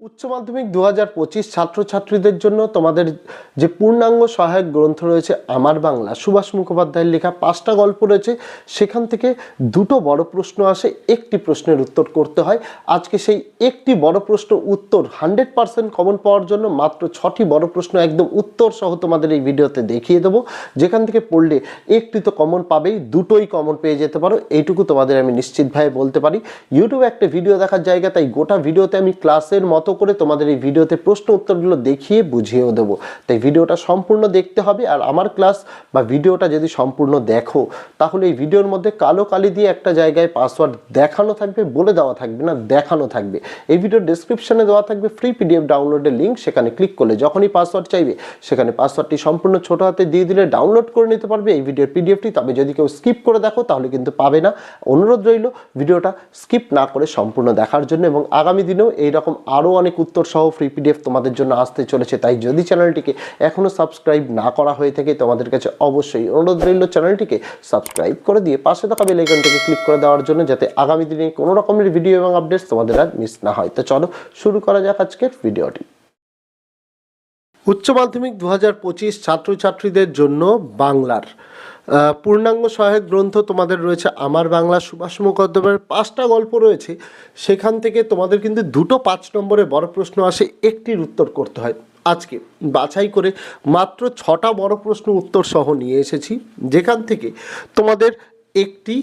উচ্চ মাধ্যমিক দু হাজার পঁচিশ ছাত্রছাত্রীদের জন্য তোমাদের যে পূর্ণাঙ্গ সহায়ক গ্রন্থ রয়েছে আমার বাংলা, সুভাষ মুখোপাধ্যায়ের লেখা পাঁচটা গল্প রয়েছে, সেখান থেকে দুটো বড় প্রশ্ন আসে, একটি প্রশ্নের উত্তর করতে হয়। আজকে সেই একটি বড় প্রশ্ন উত্তর হান্ড্রেড পার্সেন্ট কমন পাওয়ার জন্য মাত্র ছটি বড় প্রশ্ন একদম উত্তর সহ তোমাদের এই ভিডিওতে দেখিয়ে দেবো। যেখান থেকে পড়লে একটি তো কমন পাবেই, দুটোই কমন পেয়ে যেতে পারো, এইটুকু তোমাদের আমি নিশ্চিতভাবে বলতে পারি। ইউটিউবে একটা ভিডিও দেখার জায়গা, তাই গোটা ভিডিওতে আমি ক্লাসের মতো করে তোমাদের এই ভিডিওতে প্রশ্ন উত্তরগুলো দেখিয়ে বুঝিয়েও দেবো। তাই ভিডিওটা সম্পূর্ণ দেখতে হবে আর আমার ক্লাস বা ভিডিওটা যদি সম্পূর্ণ দেখো, তাহলে এই ভিডিওর মধ্যে কালো কালি দিয়ে একটা জায়গায় পাসওয়ার্ড দেখানো থাকবে, বলে দেওয়া থাকবে না, দেখানো থাকবে। এই ভিডিওর ডেসক্রিপশনে দেওয়া থাকবে ফ্রি পিডিএফ ডাউনলোডের লিঙ্ক সেখানে ক্লিক করলে যখনই পাসওয়ার্ড চাইবে, সেখানে পাসওয়ার্ডটি সম্পূর্ণ ছোট হাতে দিয়ে দিলে ডাউনলোড করে নিতে পারবে। এই ভিডিওর পিডিএফটি তবে যদি কেউ স্কিপ করে দেখো, তাহলে কিন্তু পাবে না। অনুরোধ রইল, ভিডিওটা স্কিপ না করে সম্পূর্ণ দেখার জন্য এবং আগামী দিনেও এইরকম আরও অনেক উত্তর সহ ফ্রি পিডিএফ তোমাদের জন্য আসতে চলেছে, তাই যদি চ্যানেলটিকে এখনও সাবস্ক্রাইব না করা হয়ে থাকে, তোমাদের কাছে অবশ্যই অনুরোধ রইল চ্যানেলটিকে সাবস্ক্রাইব করে দিয়ে পাশে থাকা বেল আইকনটিকে ক্লিক করে দেওয়ার জন্য, যাতে আগামী দিনে কোনো রকমের ভিডিও এবং আপডেটস তোমাদের আর মিস না হয়। তো চলো শুরু করা যাক আজকের ভিডিওটি উচ্চ মাধ্যমিক দু হাজার পঁচিশ ছাত্রছাত্রীদের জন্য বাংলার। পূর্ণাঙ্গ সহায়ক গ্রন্থ তোমাদের রয়েছে আমার বাংলা সুভাষ মুখোপাধ্যায়ের পাঁচটা গল্প রয়েছে। সেখান থেকে তোমাদের কিন্তু দুটো পাঁচ নম্বরে বড় প্রশ্ন আসে, একটির উত্তর করতে হয়। আজকে বাছাই করে মাত্র ছটা বড় প্রশ্ন উত্তর সহ নিয়ে এসেছি। যেখান থেকে তোমাদের একটি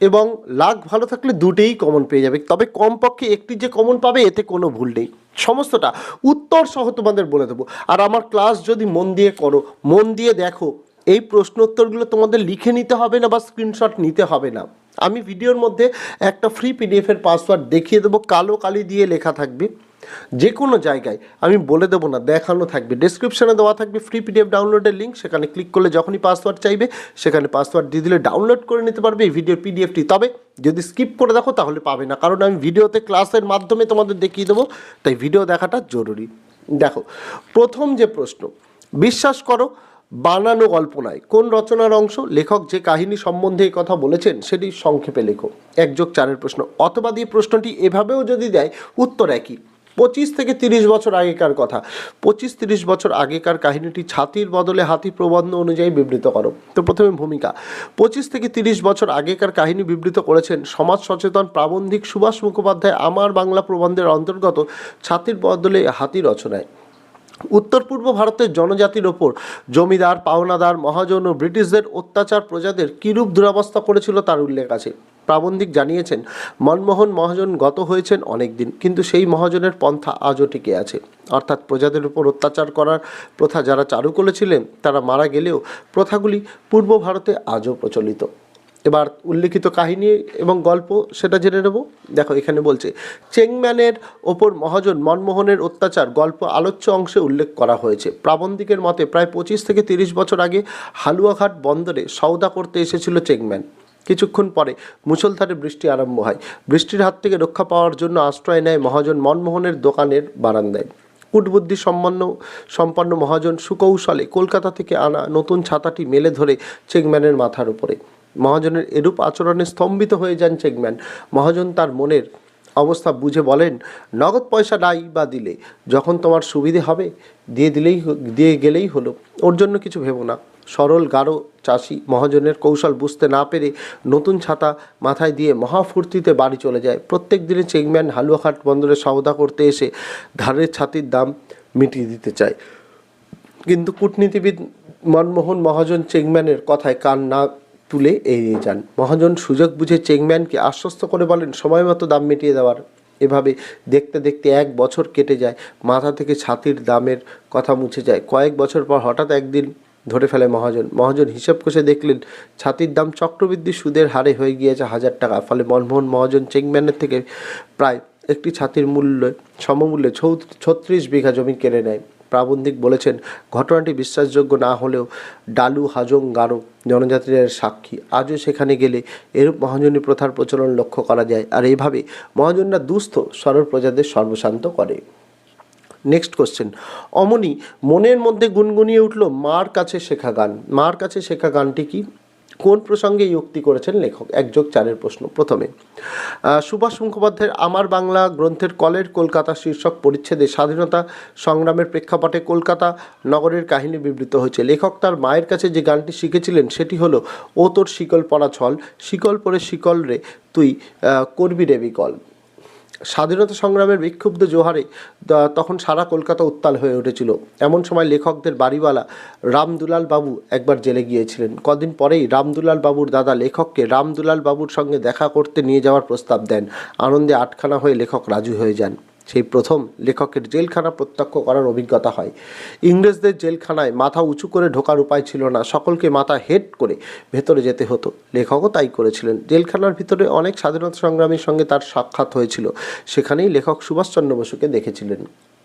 এবং লাখ ভালো থাকলে দুটেই কমন পেয়ে যাবে। তবে কমপক্ষে একটি যে কমন পাবে, এতে কোনো ভুল নেই। সমস্তটা উত্তর সহ তোমাদের বলে দেবো। আর আমার ক্লাস যদি মন দিয়ে করো, মন দিয়ে দেখো এই প্রশ্ন উত্তরগুলো তোমাদের লিখে নিতে হবে না বা স্ক্রিনশট নিতে হবে না। আমি ভিডিওর মধ্যে একটা ফ্রি পিডিএফের পাসওয়ার্ড দেখিয়ে দেবো, কালো কালি দিয়ে লেখা থাকবে। যে কোনো জায়গায় আমি বলে দেবো না, দেখানো থাকবে। ডেসক্রিপশনে দেওয়া থাকবে ফ্রি পিডিএফ ডাউনলোডের লিঙ্ক সেখানে ক্লিক করলে যখনই পাসওয়ার্ড চাইবে, সেখানে পাসওয়ার্ড দিয়ে দিলে ডাউনলোড করে নিতে পারবে এই ভিডিওর পিডিএফটি তবে যদি স্কিপ করে দেখো তাহলে পাবে না, কারণ আমি ভিডিওতে ক্লাসের মাধ্যমে তোমাদের দেখিয়ে দেবো, তাই ভিডিও দেখাটা জরুরি। দেখো, প্রথম যে প্রশ্ন, বিশ্বাস করো বানানো গল্প নয়। কোন রচনার অংশ, লেখক যে কাহিনী সম্বন্ধে এই কথা বলেছেন, সেটি সংক্ষেপে লেখো। এক যোগ চারের প্রশ্ন, অথবা দিয়ে প্রশ্নটি এভাবেও যদি দেয়, উত্তর একই। পঁচিশ থেকে তিরিশ বছর আগেকার কথা। পঁচিশ তিরিশ বছর আগেকার কাহিনীটি ছাতির বদলে হাতি প্রবন্ধ অনুযায়ী বিবৃত করো। তো প্রথমে ভূমিকা। পঁচিশ থেকে তিরিশ বছর আগেকার কাহিনী বিবৃত করেছেন সমাজ সচেতন প্রাবন্ধিক সুভাষ মুখোপাধ্যায় আমার বাংলা প্রবন্ধের অন্তর্গত ছাতির বদলে হাতি রচনায়। উত্তর পূর্ব ভারতের জনজাতির ওপর জমিদার, পাওনাদার, মহাজন ও ব্রিটিশদের অত্যাচার প্রজাদের কিরূপ দুরাবস্থা করেছিল তার উল্লেখ আছে। প্রাবন্ধিক জানিয়েছেন, মনমোহন মহাজন গত হয়েছেন অনেক দিন কিন্তু সেই মহাজনের পন্থা আজও টিকে আছে। অর্থাৎ প্রজাদের উপর অত্যাচার করার প্রথা যারা চালু করেছিলেন, তারা মারা গেলেও প্রথাগুলি পূর্ব ভারতে আজও প্রচলিত। এবার উল্লেখিত কাহিনী এবং গল্প সেটা জেনে নেব। দেখো, এখানে বলছে, চেংম্যানের ওপর মহাজন মনমোহনের অত্যাচার গল্প আলোচ্য অংশে উল্লেখ করা হয়েছে। প্রাবন্ধিকের মতে প্রায় পঁচিশ থেকে তিরিশ বছর আগে হালুয়াঘাট বন্দরে সওদা করতে এসেছিল চেংম্যান। কিছুক্ষণ পরে মুষলধারে বৃষ্টি আরম্ভ হয়। বৃষ্টির হাত থেকে রক্ষা পাওয়ার জন্য আশ্রয় নেয় মহাজন মনমোহনের দোকানের বারান্দায়। কূটবুদ্ধি সম্পন্ন সম্পন্ন মহাজন সুকৌশলে কলকাতা থেকে আনা নতুন ছাতাটি মেলে ধরে চেংম্যানের মাথার উপরে। মহাজনের এরূপ আচরণে স্তম্ভিত হয়ে যান চেকম্যান। মহাজন তার মনের অবস্থা বুঝে বলেন, নগদ পয়সা নাই বা দিলে, যখন তোমার সুবিধে হবে, দিয়ে দিলেই দিয়ে গেলেই হলো। ওর জন্য কিছু ভেবো না। সরল, গাঢ় চাষি মহাজনের কৌশল বুঝতে না পেরে নতুন ছাতা মাথায় দিয়ে মহাফুর্তিতে বাড়ি চলে যায়। প্রত্যেক দিনে চেকম্যান হালুয়াঘাট বন্দরে সওদা করতে এসে ধারের ছাতির দাম মিটিয়ে দিতে চায়। কিন্তু কূটনীতিবিদ মনমোহন মহাজন চেকম্যানের কথায় কান না তুলে এড়িয়ে যান। মহাজন সুযোগ বুঝে চেংম্যানকে আশ্বস্ত করে বলেন সময় মতো দাম মিটিয়ে দেওয়ার। এভাবে দেখতে দেখতে এক বছর কেটে যায়, মাথা থেকে ছাতির দামের কথা মুছে যায়। কয়েক বছর পর হঠাৎ একদিন ধরে ফেলে মহাজন। মহাজন হিসাব কষে দেখলেন, ছাতির দাম চক্রবৃদ্ধি সুদের হারে হয়ে গিয়েছে হাজার টাকা, ফলে মনমোহন মহাজন চেংম্যানের থেকে প্রায় একটি ছাতির মূল্য, সমমূল্যে ছত্রিশ বিঘা জমি কেড়ে নেয়। প্রাবন্ধিক বলেছেন, ঘটনাটি বিশ্বাসযোগ্য না হলেও ডালু হাজং গারো জনজাতিদের সাক্ষী। আজও সেখানে গেলে এরূপ মহাজনী প্রথার প্রচলন লক্ষ্য করা যায়। আর এইভাবে মহাজনরা দুস্থ সরল প্রজাদের সর্বশান্ত করে। নেক্সট কোশ্চেন অমনি মনের মধ্যে গুনগুনিয়ে উঠল মার কাছে শেখা গান। মার কাছে শেখা গানটি কি? কোন প্রসঙ্গে উক্তি করেছেন লেখক? একযোগ চারের প্রশ্ন। প্রথমে সুভাষ মুখোপাধ্যায়ের আমার বাংলা গ্রন্থের কলের কলকাতা শীর্ষক পরিচ্ছেদে স্বাধীনতা সংগ্রামের প্রেক্ষাপটে কলকাতা নগরের কাহিনী বিবৃত হয়েছে। লেখক তার মায়ের কাছে যে গানটি শিখেছিলেন, সেটি হলো, ও তোর শিকল পরা ছল, শিকল পরে শিকল রে, তুই করবি রে বিকল। স্বাধীনতা সংগ্রামের বিক্ষুব্ধ জোহারে তখন সারা কলকাতা উত্তাল হয়ে উঠেছিল। এমন সময় লেখকদের বাড়িওয়ালা রামদুলাল বাবু একবার জেলে গিয়েছিলেন। কদিন পরেই রামদুলাল বাবুর দাদা লেখককে রামদুলাল বাবুর সঙ্গে দেখা করতে নিয়ে যাওয়ার প্রস্তাব দেন। আনন্দে আটখানা হয়ে লেখক রাজু হয়ে যান। সেই প্রথম লেখকের জেলখানা প্রত্যক্ষ করার অভিজ্ঞতা হয়। ইংরেজদের জেলখানায় মাথা উঁচু করে ঢোকার উপায় ছিল না, সকলকে মাথা হেড করে ভেতরে যেতে হতো। লেখকও তাই করেছিলেন। জেলখানার ভিতরে অনেক স্বাধীনতা সংগ্রামীর সঙ্গে তার সাক্ষাৎ হয়েছিল, সেখানেই লেখক সুভাষচন্দ্র বসুকে দেখেছিলেন।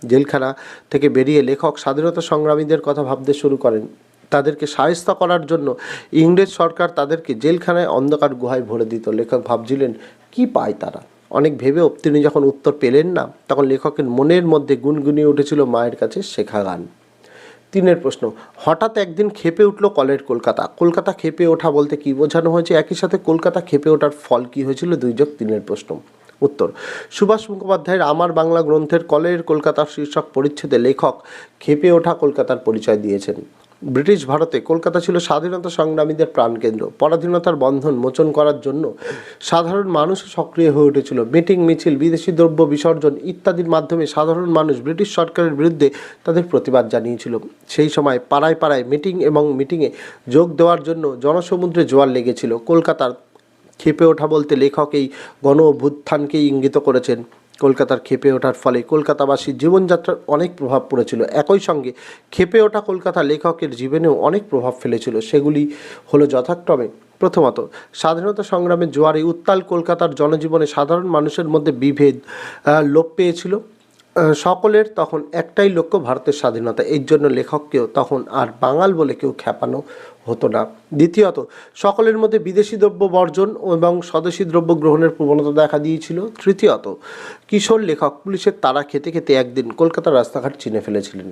জেলখানা থেকে বেরিয়ে লেখক স্বাধীনতা সংগ্রামীদের কথা ভাবতে শুরু করেন। তাদেরকে সায়স্ত করার জন্য ইংরেজ সরকার তাদেরকে জেলখানায় অন্ধকার গুহায় ভরে দিত। লেখক ভাবছিলেন, কি পায় তারা? অনেক ভেবেও তিনি যখন উত্তর পেলেন না, তখন লেখকের মনের মধ্যে গুনগুনিয়ে উঠেছিল মায়ের কাছে শেখা গান। তিনের প্রশ্ন, হঠাৎ একদিন খেপে উঠল কলের কলকাতা। কলকাতা খেপে ওঠা বলতে কি বোঝানো হয়েছে? একই সাথে কলকাতা খেপে ওঠার ফল কি হয়েছিল? দুই যোগ তিনের প্রশ্ন। উত্তর, সুভাষ মুখোপাধ্যায়ের আমার বাংলা গ্রন্থের কলের কলকাতা শীর্ষক পরিচ্ছেদে লেখক খেপে ওঠা কলকাতার পরিচয় দিয়েছেন। ব্রিটিশ ভারতে কলকাতা ছিল স্বাধীনতা সংগ্রামীদের প্রাণকেন্দ্র। পরাধীনতার বন্ধন মোচন করার জন্য সাধারণ মানুষ সক্রিয় হয়ে উঠেছিল। মিটিং, মিছিল, বিদেশি দ্রব্য বিসর্জন ইত্যাদির মাধ্যমে সাধারণ মানুষ ব্রিটিশ সরকারের বিরুদ্ধে তাদের প্রতিবাদ জানিয়েছিল। সেই সময় পাড়ায় পাড়ায় মিটিং এবং মিটিংয়ে যোগ দেওয়ার জন্য জনসমুদ্রে জোয়ার লেগেছিল। কলকাতার খেপে ওঠা বলতে লেখক এই গণ অভ্যুত্থানকেই ইঙ্গিত করেছেন। কলকাতার খেপে ওঠার ফলে কলকাতাবাসীর জীবনযাত্রার অনেক প্রভাব পড়েছিল। একই সঙ্গে খেপে ওঠা কলকাতা লেখকের জীবনেও অনেক প্রভাব ফেলেছিল। সেগুলি হলো যথাক্রমে প্রথমত, স্বাধীনতা সংগ্রামের জোয়ারে উত্তাল কলকাতার জনজীবনে সাধারণ মানুষের মধ্যে বিভেদ লোপ পেয়েছিল। সকলের তখন একটাই লক্ষ্য, ভারতের স্বাধীনতা। এর জন্য লেখককেও তখন আর বাঙাল বলে কেউ খ্যাপানো হতো না। দ্বিতীয়ত, সকলের মধ্যে বিদেশি দ্রব্য বর্জন এবং স্বদেশি দ্রব্য গ্রহণের প্রবণতা দেখা দিয়েছিল। তৃতীয়ত, কিশোর লেখক পুলিশের তারা খেতে খেতে একদিন কলকাতার রাস্তাঘাট চিনে ফেলেছিলেন।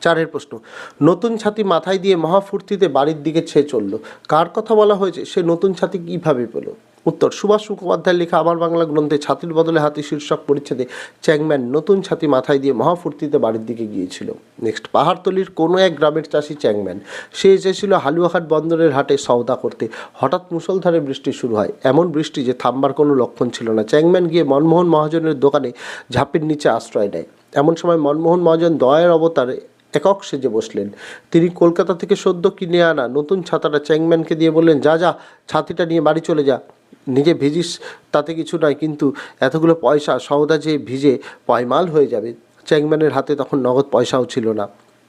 চারের প্রশ্ন, নতুন ছাতি মাথায় দিয়ে মহাফূর্তিতে বাড়ির দিকে ছেয়ে চলল। কার কথা বলা হয়েছে? সে নতুন ছাতি কীভাবে পেল? উত্তর। সুভাষ মুখোপাধ্যায়ের লেখা আমার বাংলা গ্রন্থে ছাতির বদলে হাতি শীর্ষক পরিচ্ছেদে চ্যাংম্যান নতুন ছাতি মাথায় দিয়ে মহাফূর্তিতে বাড়ির দিকে গিয়েছিল। নেক্সট, পাহাড়তলির কোনো এক গ্রামের চাষি চ্যাংম্যান। সে এসেছিল হালুয়াঘাট বন্দরের হাটে সওদা করতে। হঠাৎ মুষলধারে বৃষ্টি শুরু হয়। এমন বৃষ্টি যে থামবার কোনো লক্ষণ ছিল না। চ্যাংম্যান গিয়ে মনমোহন মহাজনের দোকানে ঝাঁপের নিচে আশ্রয় নেয়। এমন সময় মনমোহন মহাজন দয়ের অবতারে একক সেজে বসলেন। তিনি কলকাতা থেকে সদ্য কিনে আনা নতুন ছাতাটা চ্যাংম্যানকে দিয়ে বললেন, যা যা, ছাতিটা নিয়ে বাড়ি চলে যা। নিজে ভিজিস, তাতে কিছু নয়, কিন্তু এতগুলো পয়সা সওদা যে ভিজে পয়মাল হয়ে যাবে চ্যাংম্যানের হাতে তখন নগদ পয়সাও ছিল না।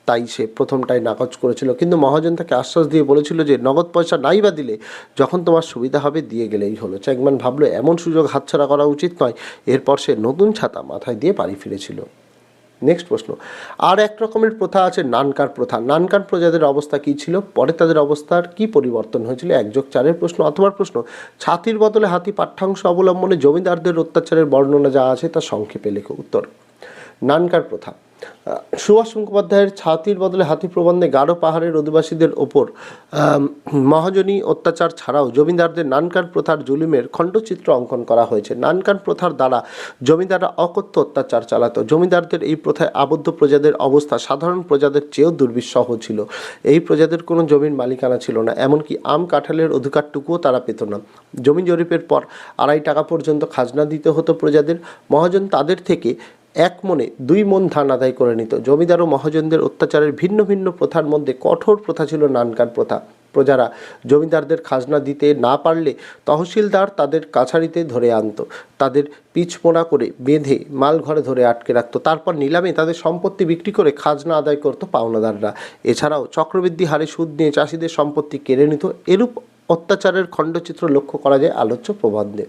তাই সে প্রথমটাই নাকচ করেছিল। কিন্তু মহাজন তাকে আশ্বাস দিয়ে বলেছিল যে, নগদ পয়সা নাই বা দিলে যখন তোমার সুবিধা হবে, দিয়ে গেলেই হলো। চ্যাংম্যান ভাবলো, এমন সুযোগ হাতছাড়া করা উচিত নয়। এরপর সে নতুন ছাতা মাথায় দিয়ে বাড়ি ফিরেছিল। নেক্সট প্রশ্ন। আর এক রকমের প্রথা আছে নানকার প্রথা। নানকার প্রজাদের অবস্থা কী ছিল? পরে তাদের অবস্থার কি পরিবর্তন হয়েছিল? একযোগ চারের প্রশ্ন। অথবা প্রশ্ন, ছাতির বদলে হাতি পাঠ্যাংশ অবলম্বনে জমিদারদের অত্যাচারের বর্ণনা যা আছে তা সংক্ষেপে লেখো। উত্তর, নানকার প্রথা। সুভাষ মুখোপাধ্যায়ের ছাতির বদলে হাতি প্রবন্ধে গাঢ় পাহাড়ের অধিবাসীদের ওপর মহাজনী অত্যাচার ছাড়াও জমিদারদের নানকান প্রথার জুলুমের খণ্ডচিত্র অঙ্কন করা হয়েছে। নানকান প্রথার দ্বারা জমিদাররা অকথ্য অত্যাচার চালাতো। জমিদারদের এই প্রথায় আবদ্ধ প্রজাদের অবস্থা সাধারণ প্রজাদের চেয়েও দুর্বিষহ ছিল। এই প্রজাদের কোনো জমির মালিকানা ছিল না, এমনকি আম কাঁঠালের অধিকারটুকুও তারা পেত না। জমি জরিপের পর আড়াই টাকা পর্যন্ত খাজনা দিতে হতো প্রজাদের। মহাজন তাদের থেকে এক মনে দুই মন ধান আদায় করে নিত। জমিদার ও মহাজনদের অত্যাচারের ভিন্ন ভিন্ন প্রথার মধ্যে কঠোর প্রথা ছিল নানকান প্রথা। প্রজারা জমিদারদের খাজনা দিতে না পারলে তহসিলদার তাদের কাছারিতে ধরে আনতো। তাদের পিছমোড়া করে বেঁধে মাল ঘরে ধরে আটকে রাখত। তারপর নিলামে তাদের সম্পত্তি বিক্রি করে খাজনা আদায় করতো পাওনাদাররা। এছাড়াও চক্রবৃদ্ধি হারে সুদ নিয়ে চাষিদের সম্পত্তি কেড়ে নিত। এরূপ অত্যাচারের খণ্ডচিত্র লক্ষ্য করা যায় আলোচ্য প্রবন্ধে।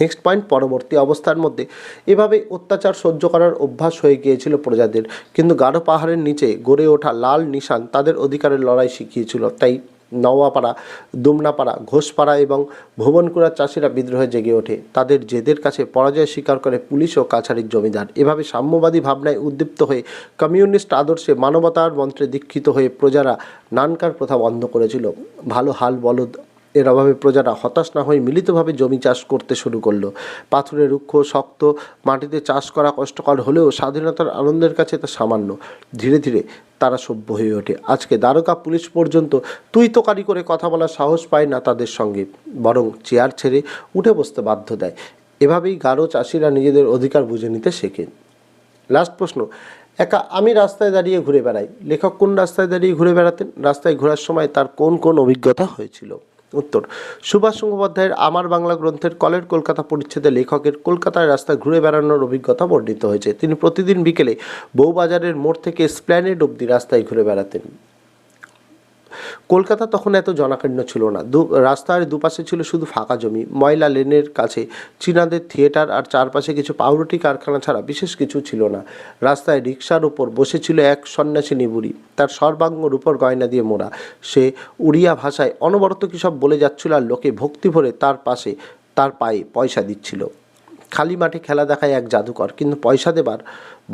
নেক্সট পয়েন্ট পরবর্তী অবস্থার মধ্যে এভাবে অত্যাচার সহ্য করার অভ্যাস হয়ে গিয়েছিল প্রজাদের। কিন্তু গাঢ় পাহাড়ের নিচে গড়ে ওঠা লাল নিশান তাদের অধিকারের লড়াই শিখিয়েছিল। তাই নওয়াপাড়া, দুমনাপাড়া, ঘোষপাড়া এবং ভুবনকুড়ার চাষিরা বিদ্রোহে জেগে ওঠে। তাদের জেদের কাছে পরাজয় স্বীকার করে পুলিশ ও কাছারির জমিদার। এভাবে সাম্যবাদী ভাবনায় উদ্দীপ্ত হয়ে কমিউনিস্ট আদর্শে মানবতার মন্ত্রে দীক্ষিত হয়ে প্রজারা নানকার প্রথা বন্ধ করেছিল। ভালো হাল বলদ এর অভাবে প্রজারা হতাশ না হয়ে মিলিতভাবে জমি চাষ করতে শুরু করল। পাথুরে রুক্ষ, শক্ত মাটিতে চাষ করা কষ্টকর হলেও স্বাধীনতার আনন্দের কাছে তা সামান্য। ধীরে ধীরে তারা সভ্য হয়ে ওঠে। আজকে দ্বারকা পুলিশ পর্যন্ত তুই তোকারি করে কথা বলার সাহস পায় না তাদের সঙ্গে, বরং চেয়ার ছেড়ে উঠে বসতে বাধ্য দেয়। এভাবেই গারো চাষিরা নিজেদের অধিকার বুঝে নিতে শেখে। লাস্ট প্রশ্ন, একা আমি রাস্তায় দাঁড়িয়ে ঘুরে বেড়াই? লেখক কোন রাস্তায় দাঁড়িয়ে ঘুরে বেড়াতেন? রাস্তায় ঘোরার সময় তার কোন কোন অভিজ্ঞতা হয়েছিল? উত্তর। সুভাষ মুখোপাধ্যায়ের আমার বাংলা গ্রন্থের কলের কলকাতা পরিচ্ছেদে লেখকের কলকাতায় রাস্তা ঘুরে বেড়ানোর অভিজ্ঞতা বর্ণিত হয়েছে। তিনি প্রতিদিন বিকেলে বউবাজারের মোড় থেকে স্প্ল্যানেড অব্দি রাস্তায় ঘুরে বেড়াতেন। কলকাতা তখন এত জনাকীর্ণ ছিল না। দু, রাস্তার দুপাশে ছিল শুধু ফাঁকা জমি। ময়লা লেনের কাছে চীনাদের থিয়েটার আর চারপাশে কিছু পাউরুটি কারখানা ছাড়া বিশেষ কিছু ছিল না। রাস্তায় রিক্সার উপর বসেছিল এক সন্ন্যাসিনী বুড়ি তার সর্বাঙ্গ রূপর গয়না দিয়ে মোড়া। সে উড়িয়া ভাষায় অনবরত কী সব বলে যাচ্ছিল আর লোকে ভক্তি ভরে তার পাশে তার পায়ে পয়সা দিচ্ছিল। খালি মাঠে খেলা দেখায় এক জাদুকর, কিন্তু পয়সা দেবার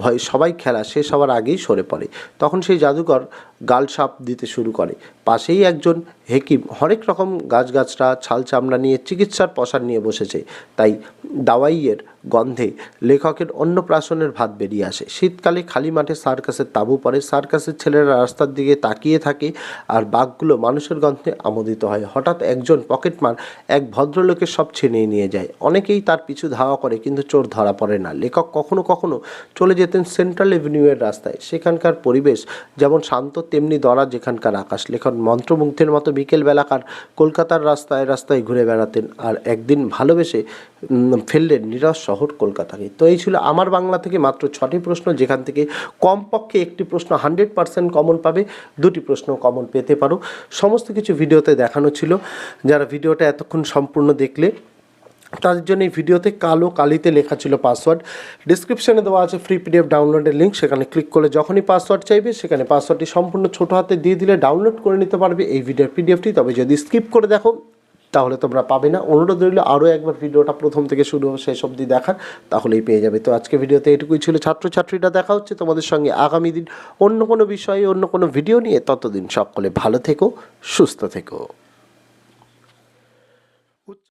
ভয় সবাই খেলা শেষ হওয়ার আগেই সরে পড়ে। তখন সেই জাদুকর গাল সাপ দিতে শুরু করে। পাশেই একজন হেকিম হরেক রকম গাছগাছরা ছাল চামড়া নিয়ে চিকিৎসার পসার নিয়ে বসেছে। তাই দাওয়াইয়ের গন্ধে লেখকের অন্য অন্নপ্রাশনের ভাত বেরিয়ে আসে। শীতকালে খালি মাঠে সার্কাসের তাঁবু পড়ে, সার্কাসের ছেলেরা রাস্তার দিকে তাকিয়ে থাকে আর বাঘগুলো মানুষের গন্ধে আমোদিত হয়। হঠাৎ একজন পকেটমার এক ভদ্রলোকের সব ছিনিয়ে নিয়ে যায়। অনেকেই তার পিছু ধাওয়া করে কিন্তু চোর ধরা পড়ে না। লেখক কখনো কখনো চলে যেতেন সেন্ট্রাল এভিনিউয়ের রাস্তায়। সেখানকার পরিবেশ যেমন শান্ত, তেমনি দরা যেখানকার আকাশ। লেখন মন্ত্রমুগ্ধের মতো বিকেলবেলাকার কলকাতার রাস্তায় রাস্তায় ঘুরে বেড়াতেন আর একদিন ভালোবেসে ফেললেন নিরস শহর কলকাতাকে। তো এই ছিল আমার বাংলা থেকে মাত্র ছটি প্রশ্ন, যেখান থেকে কমপক্ষে একটি প্রশ্ন হান্ড্রেড পারসেন্ট কমন পাবে, দুটি প্রশ্ন কমন পেতে পারো। সমস্ত কিছু ভিডিওতে দেখানো ছিল। যারা ভিডিওটা এতক্ষণ সম্পূর্ণ দেখলে তাদের জন্য এই ভিডিওতে কালো কালিতে লেখা ছিল পাসওয়ার্ড ডিসক্রিপশনে দেওয়া আছে ফ্রি পিডিএফ ডাউনলোডের লিঙ্ক সেখানে ক্লিক করলে যখনই পাসওয়ার্ড চাইবে, সেখানে পাসওয়ার্ডটি সম্পূর্ণ ছোটো হাতে দিয়ে দিলে ডাউনলোড করে নিতে পারবে এই ভিডিওর পিডিএফটি তবে যদি স্কিপ করে দেখো, তাহলে তোমরা পাবে না। অনুরোধ রইল, আরও একবার ভিডিওটা প্রথম থেকে শুরু হবে শেষ অবধি দেখার, তাহলেই পেয়ে যাবে। তো আজকে ভিডিওতে এটুকুই ছিল ছাত্রছাত্রীরা, দেখা হচ্ছে তোমাদের সঙ্গে আগামী দিন অন্য কোনো বিষয়ে, অন্য কোনো ভিডিও নিয়ে। ততদিন সকলে ভালো থেকো, সুস্থ থেকো।